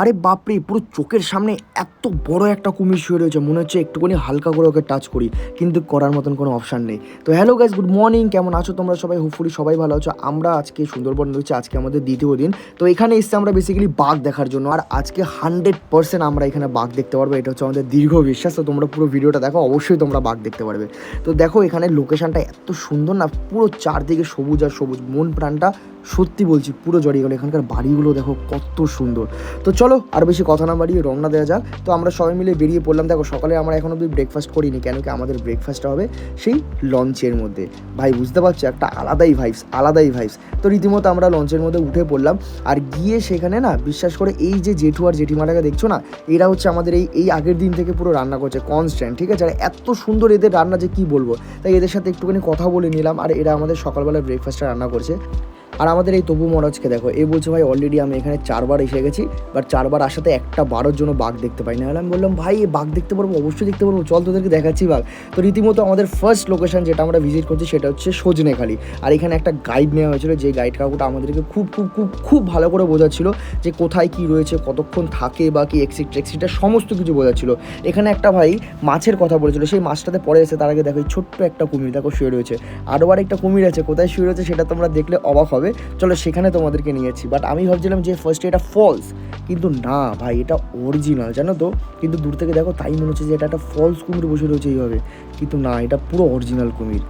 আরে বাপরে, পুরো চোখের সামনে এত বড় একটা কুমির শুয়ে রয়েছে, মনে হচ্ছে একটুখানি হালকা করে ওকে টাচ করি, কিন্তু করার মতন কোনো অপশান নেই। তো হ্যালো গাইজ গুড মর্নিং কেমন আছো তোমরা সবাই? হোপফুলি সবাই ভালো আছো। আমরা আজকে সুন্দরবন রয়েছে, আজকে আমাদের দ্বিতীয় দিন। তো এখানে এসে আমরা বেসিক্যালি বাঘ দেখার জন্য, আর আজকে হান্ড্রেড পার্সেন্ট আমরা এখানে বাঘ দেখতে পারব, এটা হচ্ছে আমাদের দীর্ঘ বিশ্বাস। তো তোমরা পুরো ভিডিওটা দেখো, অবশ্যই তোমরা বাঘ দেখতে পারবে। তো দেখো এখানে লোকেশনটা এত সুন্দর না, পুরো চারদিকে সবুজ আর সবুজ, মন প্রাণটা সত্যি বলছি, পুরো জড়িয়ে গেলো। এখানকার বাড়িগুলো দেখো কত সুন্দর। তো চলো, আর বেশি কথা না বাড়িয়ে রওনা দেওয়া যাক। তো আমরা সবাই মিলে বেরিয়ে পড়লাম। দেখো, সকালে আমরা এখন অব্দি ব্রেকফাস্ট করিনি, কেন কি আমাদের ব্রেকফাস্টটা হবে সেই লঞ্চের মধ্যে। ভাই, বুঝতে পারছ? একটা আলাদাই ভাইবস আলাদাই ভাইবস তো রীতিমতো আমরা লঞ্চের মধ্যে উঠে পড়লাম। আর গিয়ে সেখানে না, বিশ্বাস করে এই যে জেঠু আর জেঠিমাটাকে দেখছ না, এরা হচ্ছে আমাদের এই এই আগের দিন থেকে পুরো রান্না করছে কনস্ট্যান্ট ঠিক আছে? আর এত সুন্দর এদের রান্না যে কি বলব? তাই এদের সাথে একটুখানি কথা বলে নিলাম। আর এরা আমাদের সকালবেলা ব্রেকফাস্টটা রান্না করছে। আর আমাদের এই তবু মহারাজকে দেখো, এ বলছে, ভাই অলরেডি আমি এখানে চারবার এসে গেছি বাট চারবার আসাতে একটা বারোর জন্য বাঘ দেখতে পাই না আমি বললাম, ভাই এই বাঘ দেখতে পারব? অবশ্যই দেখতে পারব। চল তোদেরকে দেখাচ্ছি বাঘ। তো রীতিমতো আমাদের ফার্স্ট লোকেশন যেটা আমরা ভিজিট করছি, সেটা হচ্ছে সজনেখালি আর এখানে একটা গাইড নেওয়া হয়েছিল, যে গাইড কাকুটা আমাদেরকে খুব খুব খুব খুব ভালো করে বোঝাচ্ছিল, যে কোথায় কি রয়েছে, কতক্ষণ থাকে বা কি এক্সিট টেক্সিটা সমস্ত কিছু বোঝাচ্ছিল। এখানে একটা ভাই মাছের কথা বলেছিল, সেই মাছটাতে পরে এসে তার আগে দেখো ছোট্ট একটা কুমির, দেখো, শুয়ে রয়েছে। আরও আর একটা কুমির আছে, কোথায় শুয়ে রয়েছে সেটা তোমরা দেখলে অবাক হবে। চলো সেখানে তোমাদেরকে নিয়েছি বাট আমি ভাবছিলাম যে ফার্স্টে এটা ফলস কিন্তু না ভাই, এটা অরিজিনাল জানো তো? কিন্তু দূর থেকে দেখো, তাই মনে হচ্ছে যে এটা একটা ফলস কুমির বসে রয়েছে এইভাবে। কিন্তু না, এটা পুরো অরিজিনাল কুমির।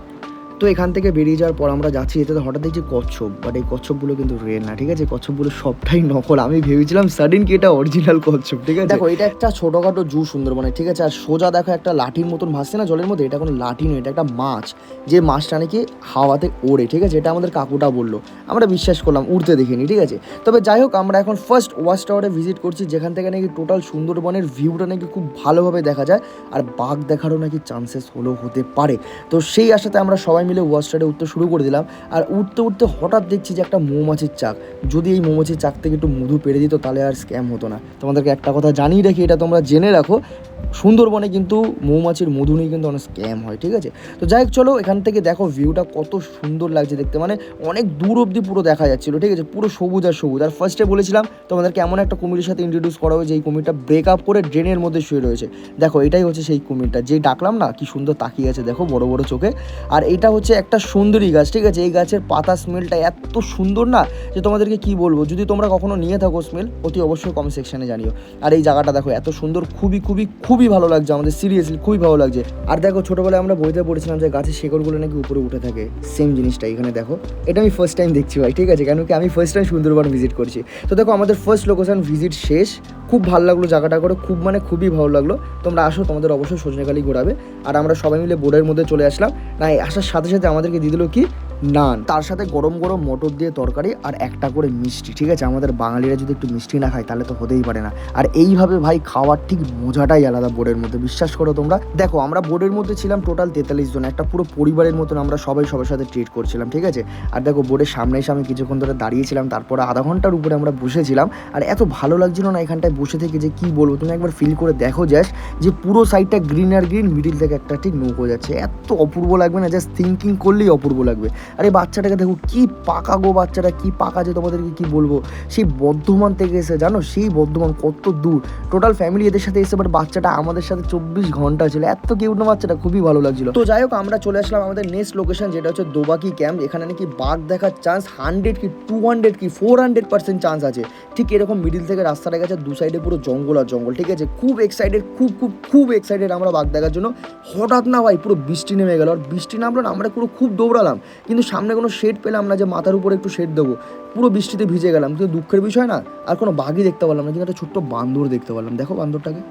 তো এখান থেকে বেরিয়ে যাওয়ার পর আমরা যাচ্ছি, এতে হঠাৎ দেখছি কচ্ছপ বাট এই কচ্ছপগুলো কিন্তু রিয়েল না, ঠিক আছে? কচ্ছপগুলো সবটাই নকল। আমি ভেবেছিলাম সাডেন কি এটা অরিজিনাল কচ্ছপ, ঠিক আছে? দেখো, এটা একটা ছোটোখাটো জু সুন্দরবনে ঠিক আছে? আর সোজা দেখো একটা লাঠির মতন ভাসছে না জলের মধ্যে? এটা কোনো লাঠি নয়, এটা একটা মাছ। যে মাছটা নাকি হাওয়াতে ওড়ে, ঠিক আছে? এটা আমাদের কাকুটা বলল। আমরা বিশ্বাস করলাম, উড়তে দেখিনি, ঠিক আছে? তবে যাই হোক, আমরা এখন ফার্স্ট ওয়াচ টাওয়ারে ভিজিট করছি, যেখান থেকে নাকি টোটাল সুন্দরবনের ভিউটা নাকি খুব ভালোভাবে দেখা যায়। আর বাঘ দেখারও নাকি চান্সেস হলেও হতে পারে। তো সেই আশাতে আমরা সবাই মিলে ওয়াচ টাওয়ারে উঠতে শুরু করে দিলাম। আর উঠতে উঠতে হঠাৎ দেখছি যে একটা মৌমাছির চাক। যদি এই মৌমাছির চাক থেকে একটু মধু পেরে দিত তাহলে আর স্ক্যাম হতো না। তোমাদেরকে একটা কথা জানিয়ে রাখি, এটা তোমরা জেনে রাখো। সুন্দরবনে কিন্তু মৌমাছির মধু নিয়ে কিন্তু অনেক স্ক্যাম হয়, ঠিক আছে? তো যাই হোক, চলো এখান থেকে দেখো ভিউটা কত সুন্দর লাগছে দেখতে। মানে অনেক দূর অবধি পুরো দেখা যাচ্ছিল, ঠিক আছে? পুরো সবুজ আর সবুজ। আর ফার্স্টে বলেছিলাম, তোমাদেরকে এমন একটা কুমিরের সাথে ইন্ট্রোডিউস করা হবে এই কুমিরটা ব্রেক আপ করে ড্রেনের মধ্যে শুয়ে রয়েছে। দেখো, এটাই হচ্ছে সেই কুমিরটা। যে ডাকলাম না, কি সুন্দর তাকিয়ে আছে, দেখো, বড় বড় চোখে। আর এটা হচ্ছে একটা সুন্দরী গাছ, ঠিক আছে? এই গাছের পাতা স্মেলটা এত সুন্দর না যে তোমাদেরকে কি বলব? যদি তোমরা কখনো নিয়ে থাকো স্মেল অতি অবশ্যই কমেন্ট সেকশানে জানিও। আর এই জায়গাটা দেখো, এত সুন্দর, খুবই খুবই খুবই ভালো লাগছে আমাদের সিরিয়াসলি খুবই ভালো লাগছে। আর দেখো, ছোটোবেলায় আমরা বইতে পড়েছিলাম যে গাছের শেকড়গুলো নাকি উপরে উঠে থাকে। সেম জিনিসটা এখানে দেখো। এটা আমি ফার্স্ট টাইম দেখছি ভাই, ঠিক আছে? কেন কি আমি ফার্স্ট টাইম সুন্দরবন ভিজিট করছি। তো দেখো, আমাদের ফার্স্ট লোকেশন ভিজিট শেষ। খুব ভালো লাগল জায়গাটা করে, খুব মানে খুবই ভালো লাগল। তোমরা আসো, তোমাদের অবশ্যই সজনেখালি ঘোরাবে। আর আমরা সবাই মিলে বোর্ডের মধ্যে চলে আসলাম। না আসার সাথে সাথে আমাদেরকে দিয়ে দিল কি? নান। তার সাথে গরম গরম মটর দিয়ে তরকারি আর একটা করে মিষ্টি, ঠিক আছে? আমাদের বাঙালিরা যদি একটু মিষ্টি না খায়, তাহলে তো হতেই পারে না। আর এইভাবে ভাই খাওয়ার ঠিক মজাটাই আলাদা বোর্ডের মধ্যে। বিশ্বাস করো তোমরা? দেখো, আমরা বোর্ডের মধ্যে ছিলাম টোটাল তেতাল্লিশ জন। একটা পুরো পরিবারের মতন আমরা সবাই সবার সাথে ট্রিট করছিলাম, ঠিক আছে? আর দেখো, বোর্ডের সামনে এসে আমি কিছুক্ষণ ধরে দাঁড়িয়েছিলাম, তারপরে আধা ঘণ্টার উপরে আমরা বসেছিলাম। আর এত ভালো লাগছিল না এখানটায় বসে থেকে যে কি বলব? তুমি একবার ফিল করে দেখো যাস যে পুরো সাইডটা গ্রিন আর গ্রিন মিডিল থেকে একটা ঠিক নৌকো যাচ্ছে। এত অপূর্ব লাগবে না? জাস্ট থিঙ্কিং করলেই অপূর্ব লাগবে। আরে বাচ্চাটাকে দেখো কি পাকা গো বাচ্চাটা, কি পাকা যে তোমাদেরকে কি বলব? সেই বর্ধমান থেকে এসে, জানো? সেই বর্ধমান কত দূর? টোটাল ফ্যামিলি এদের সাথে এসে বাট বাচ্চাটা আমাদের সাথে চব্বিশ ঘণ্টা ছিল। এত কিউট না বাচ্চাটা, খুবই ভালো লাগছিল। তো যাই হোক, আমরা চলে আসলাম আমাদের নেক্সট লোকেশন যেটা হচ্ছে দোবাকি ক্যাম্প এখানে নাকি বাঘ দেখার চান্স হান্ড্রেড কি টু হান্ড্রেড কি ফোর হান্ড্রেড পার্সেন্ট চান্স আছে। ঠিক এরকম মিডিল থেকে রাস্তাটা গেছে দু সাইডে পুরো জঙ্গল আর জঙ্গল, ঠিক আছে? খুব এক্সাইটেড খুব খুব খুব এক্সাইটেড আমরা বাঘ দেখার জন্য। হঠাৎ না ভাই, পুরো বৃষ্টি নেমে গেল। আর বৃষ্টি নামলো না, আমরা পুরো খুব দৌড়ালাম। কিন্তু সামনে কোনো শেড পেলাম না যে মাথার উপরে একটু শেড দেবো। পুরো বৃষ্টিতে ভিজে গেলাম, কিন্তু দুঃখের বিষয় না, আর কোনো বাঘই দেখতে পারলাম না, কিন্তু একটা ছোট্ট বান্দর দেখতে পারলাম। দেখো বান্দরটাকে।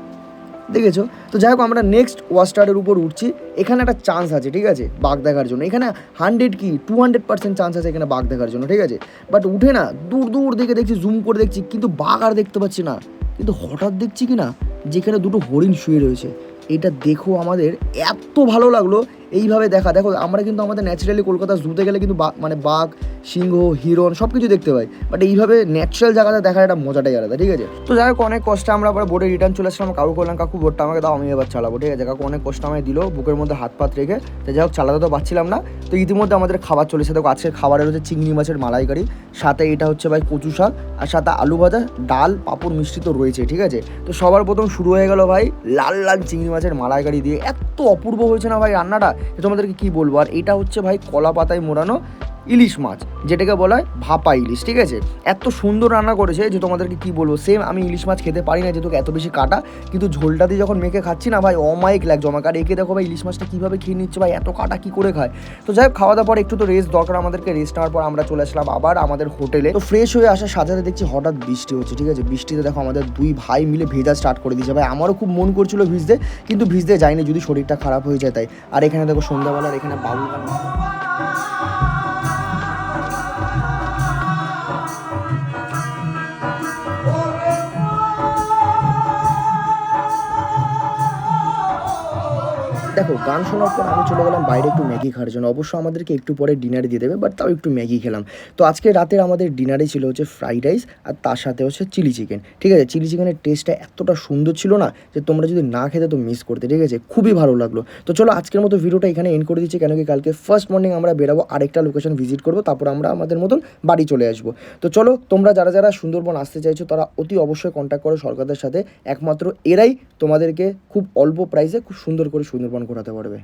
দেখেছ? তো যাই হোক, আমরা নেক্সট ওয়াস্টারের উপর উঠছি। এখানে একটা চান্স আছে, ঠিক আছে? বাঘ দেখার জন্য। এখানে হান্ড্রেড কি? টু হান্ড্রেড পার্সেন্ট চান্স আছে এখানে বাঘ দেখার জন্য, ঠিক আছে? বাট উঠে না, দূর দূর দিকে দেখছি জুম করে দেখছি, কিন্তু বাঘ আর দেখতে পাচ্ছি না। কিন্তু হঠাৎ দেখছি কি না, যেখানে দুটো হরিণ শুয়ে রয়েছে। এটা দেখো আমাদের, এত ভালো লাগল। এইভাবে দেখা। দেখো আমরা কিন্তু আমাদের ন্যাচারালি কলকাতা জুতে গেলে কিন্তু মানে বাঘ সিংহ, হিরণ সব কিছু দেখতে পাই। বাট এইভাবে ন্যাচারাল জায়গাতে দেখার একটা মজাটাই আলাদা, ঠিক আছে? তো যাই হোক, অনেক কষ্টে আমরা আবার বোর্ডে রিটার্ন চলে আসলাম। কাকু করলাম কাকু বোর্ডটা আমাকে দাও, আমি এবার চালাবো। ঠিক আছে, কাকু অনেক কষ্ট আমায় দিল, বুকের মধ্যে হাত পাত রেখে। তো যাই হোক, চালাতে তো পারছিলাম না। তো ইতিমধ্যে আমাদের খাবার চলেছে দেখো, আজকের খাবারের হচ্ছে চিংড়ি মাছের মালাইকারি। সাথে এটা হচ্ছে ভাই কচু শাক, আর সাথে আলু ভাজা, ডাল, পাঁপড় মিষ্টি তো রয়েছে, ঠিক আছে? তো সবার প্রথম শুরু হয়ে গেল ভাই লাল লাল চিংড়ি মাছের মালাইকারি দিয়ে। এত অপূর্ব হয়েছে না ভাই রান্নাটা? তোমাদেরকে কি বলব? আর এটা হচ্ছে ভাই কলা পাতায় মোড়ানো ইলিশ মাছ, যেটাকে বলা হয় ভাপা ইলিশ, ঠিক আছে? এত সুন্দর রান্না করেছে যে তোমাদেরকে কি বলব? সেম আমি ইলিশ মাছ খেতে পারি না, যেহেতু এত বেশি কাটা, কিন্তু ঝোলটা দিয়ে যখন মেখে খাচ্ছি না ভাই, অমায়িক লাগছে আমাকে আর একে দেখো ভাই, ইলিশ মাছটা কীভাবে খেয়ে নিচ্ছে ভাই, এত কাটা কী করে খায়? তো যাই হোক খাওয়া দাওয়ার পর একটু তো রেস্ট দরকার আমাদেরকে রেস্ট নেওয়ার পর আমরা চলে আসলাম আবার আমাদের হোটেলে। তো ফ্রেশ হয়ে আসার সাথে সাথে দেখছি হঠাৎ বৃষ্টি হচ্ছে, ঠিক আছে? বৃষ্টিতে দেখো আমাদের দুই ভাই মিলে ভেজা স্টার্ট করে দিয়েছে। ভাই, আমারও খুব মন করছিল ভিজতে, কিন্তু ভিজতে যায়নি, যদি শরীরটা খারাপ হয়ে যায় তাই। আর এখানে দেখো সন্ধ্যাবেলার এখানে বাবুল দেখো, গান শোনার পর আমি চলে গেলাম বাইরে একটু ম্যাগি খাওয়ার জন্য। অবশ্য আমাদেরকে একটু পরে ডিনারে দিয়ে দেবে বাট তাও একটু ম্যাগি খেলাম। তো আজকে রাতের আমাদের ডিনারে ছিল হচ্ছে ফ্রাইড রাইস আর তার সাথে হচ্ছে চিলি চিকেন ঠিক আছে? চিলি চিকেনের টেস্টটা এতটা সুন্দর ছিল না যে তোমরা যদি না খেতে তো মিস করতে। ঠিক আছে? খুবই ভালো লাগল। তো চলো, আজকের মতো ভিডিওটা এখানে এন্ড করে দিচ্ছি। কেন কি কালকে ফার্স্ট মর্নিং আমরা বেরাবো, আরেকটা লোকেশন ভিজিট করব, তারপর আমরা আমাদের মতন বাড়ি চলে আসব। তো চলো, তোমরা যারা যারা সুন্দরবন আসতে চাইছো, তারা অতি অবশ্যই কন্ট্যাক্ট করো সরকারদের সাথে। একমাত্র এরাই তোমাদেরকে খুব অল্প প্রাইসে খুব সুন্দর করে সুন্দরবন ঘোরাতে পারবে